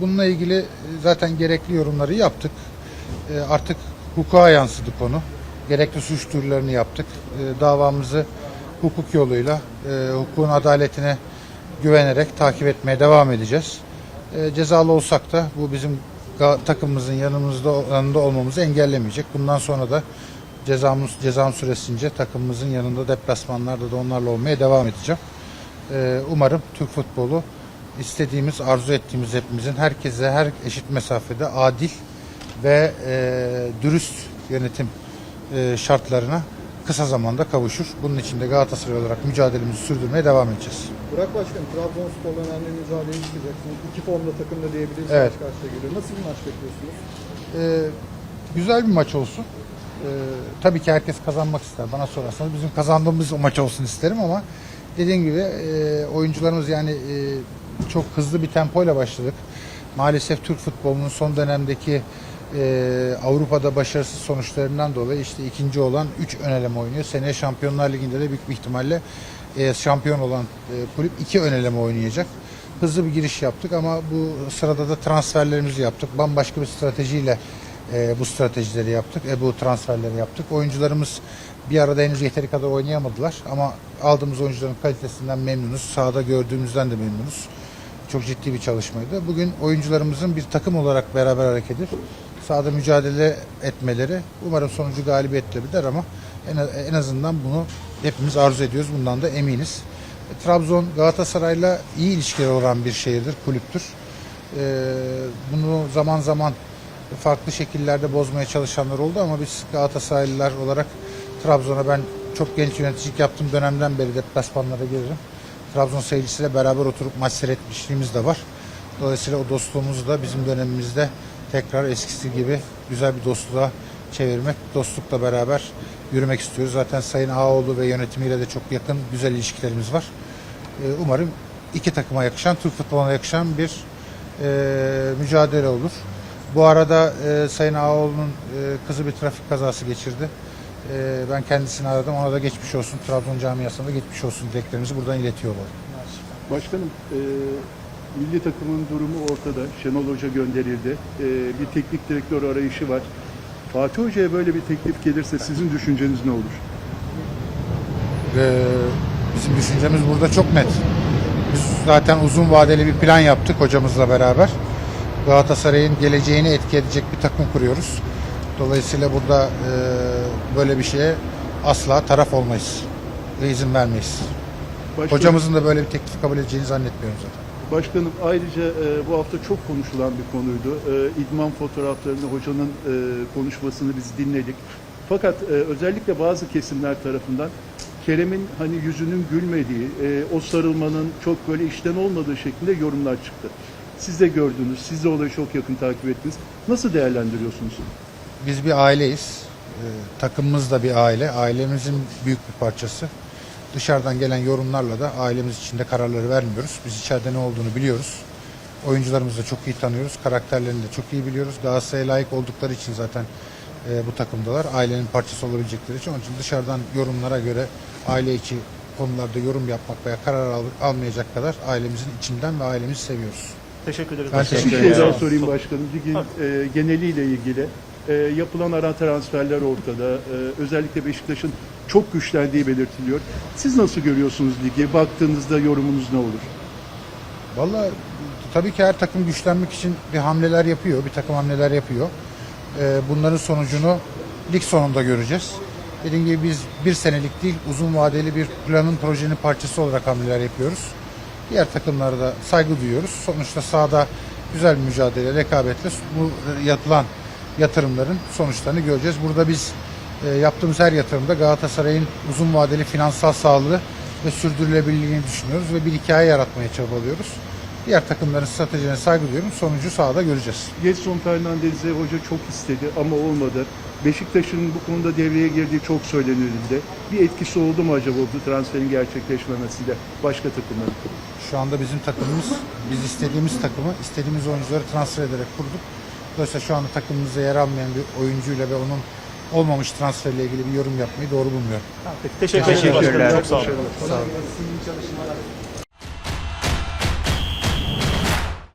bununla ilgili zaten gerekli yorumları yaptık. E, artık hukuka yansıdı konu. Gerekli suç duyurularını yaptık. E, davamızı hukuk yoluyla e, hukukun adaletine güvenerek takip etmeye devam edeceğiz. E, cezalı olsak da bu bizim takımımızın yanımızda yanında olmamızı engellemeyecek. Bundan sonra da cezamız cezam süresince takımımızın yanında deplasmanlarda da onlarla olmaya devam edeceğim. E, umarım Türk futbolu istediğimiz, arzu ettiğimiz hepimizin herkese her eşit mesafede adil ve e, dürüst yönetim e, şartlarına kısa zamanda kavuşur. Bunun için de Galatasaray olarak mücadelemizi sürdürmeye devam edeceğiz. Burak Başkanım, Trabzonspor'la önemli mücadeleye çıkacaksınız. İki formda takımda diyebiliriz. Evet. Karşı karşıya geliyor. Nasıl bir maç bekliyorsunuz? Ee, güzel bir maç olsun. Ee, tabii ki herkes kazanmak ister. Bana sorarsanız bizim kazandığımız o maç olsun isterim ama dediğim gibi e, oyuncularımız yani e, çok hızlı bir tempoyla başladık. Maalesef Türk futbolunun son dönemdeki e, Avrupa'da başarısız sonuçlarından dolayı işte ikinci olan 3 öneleme oynuyor. Seneye Şampiyonlar Ligi'nde de büyük bir ihtimalle e, şampiyon olan e, kulüp iki öneleme oynayacak. Hızlı bir giriş yaptık ama bu sırada da transferlerimizi yaptık. Bambaşka bir stratejiyle e, bu stratejileri yaptık. E, bu transferleri yaptık. Oyuncularımız bir arada henüz yeteri kadar oynayamadılar ama aldığımız oyuncuların kalitesinden memnunuz. Sahada gördüğümüzden de memnunuz. Çok ciddi bir çalışmaydı. Bugün oyuncularımızın bir takım olarak beraber hareket edip sahada mücadele etmeleri umarım sonucu galibiyetle biter ama en, en azından bunu hepimiz arzu ediyoruz. Bundan da eminiz. E, Trabzon Galatasaray'la iyi ilişkileri olan bir şehirdir, kulüptür. E, bunu zaman zaman farklı şekillerde bozmaya çalışanlar oldu ama biz Galatasaraylılar olarak Trabzon'a ben çok genç yöneticilik yaptığım dönemden beri deplasmanlara gelirim. Trabzon seyircisiyle beraber oturup maç seyretmişliğimiz de var. Dolayısıyla o dostluğumuzu da bizim dönemimizde tekrar eskisi gibi güzel bir dostluğa çevirmek, dostlukla beraber yürümek istiyoruz. Zaten Sayın Ağoğlu ve yönetimiyle de çok yakın, güzel ilişkilerimiz var. Ee, Umarım iki takıma yakışan, Türk futboluna yakışan bir e, mücadele olur. Bu arada e, Sayın Ağoğlu'nun e, kızı bir trafik kazası geçirdi. E, ben kendisini aradım. Ona da geçmiş olsun. Trabzon camiasına da geçmiş olsun dileklerimizi buradan iletiyorlar. Başkanım, e, milli takımın durumu ortada. Şenol Hoca gönderildi. E, bir teknik direktör arayışı var. Fatih Hoca'ya böyle bir teklif gelirse sizin düşünceniz ne olur? Ee, bizim düşüncemiz burada çok net. Biz zaten uzun vadeli bir plan yaptık hocamızla beraber. Galatasaray'ın geleceğini etki edecek bir takım kuruyoruz. Dolayısıyla burada e, böyle bir şeye asla taraf olmayız ve izin vermeyiz. Başkanım, Hocamızın da böyle bir teklif kabul edeceğini zannetmiyorum zaten. Başkanım ayrıca e, bu hafta çok konuşulan bir konuydu. E, idman fotoğraflarını hocanın e, konuşmasını biz dinledik. Fakat e, özellikle bazı kesimler tarafından Kerem'in hani yüzünün gülmediği, e, o sarılmanın çok böyle işten olmadığı şeklinde yorumlar çıktı. Siz de gördünüz, siz de olayı çok yakın takip ettiniz. Nasıl değerlendiriyorsunuz? Biz bir aileyiz. Ee, takımımız da bir aile. Ailemizin büyük bir parçası. Dışarıdan gelen yorumlarla da ailemiz içinde kararları vermiyoruz. Biz içeride ne olduğunu biliyoruz. Oyuncularımızı da çok iyi tanıyoruz. Karakterlerini de çok iyi biliyoruz. Galatasaray'a layık oldukları için zaten e, bu takımdalar. Ailenin parçası olabilecekleri için. Onun için dışarıdan yorumlara göre aile içi konularda yorum yapmak veya karar al- almayacak kadar ailemizin içinden ve ailemizi seviyoruz. Teşekkür ederiz. Ben teşekkür Bir şey ederim. daha sorayım başkanım. Ligin e, geneliyle ilgili e, yapılan ara transferler ortada. E, özellikle Beşiktaş'ın çok güçlendiği belirtiliyor. Siz nasıl görüyorsunuz ligi? Baktığınızda yorumunuz ne olur? Vallahi tabii ki her takım güçlenmek için bir hamleler yapıyor, bir takım hamleler yapıyor. Ee, bunların sonucunu lig sonunda göreceğiz. Dediğim gibi biz bir senelik değil, uzun vadeli bir planın, projenin parçası olarak hamleler yapıyoruz. Diğer takımlara da saygı duyuyoruz. Sonuçta sahada güzel bir mücadele, rekabetle bu yapılan yatırımların sonuçlarını göreceğiz. Burada biz e, yaptığımız her yatırımda Galatasaray'ın uzun vadeli finansal sağlığı ve sürdürülebilirliğini düşünüyoruz ve bir hikaye yaratmaya çabalıyoruz. Diğer takımların stratejilerine saygı duyuyorum. Sonucu sahada göreceğiz. Getson Fernandez'i hoca çok istedi ama olmadı. Beşiktaş'ın bu konuda devreye girdiği çok söylenildi. Bir etkisi oldu mu acaba bu transferin gerçekleşmemesiyle başka takımların? Şu anda bizim takımımız, biz istediğimiz takımı, istediğimiz oyuncuları transfer ederek kurduk. Dolayısıyla şu anda takımımızda yer almayan bir oyuncuyla ve onun olmamış transferle ilgili bir yorum yapmayı doğru bulmuyorum. Peki, teşekkür ederim başkanım. Çok sağ olun. Sağ olun.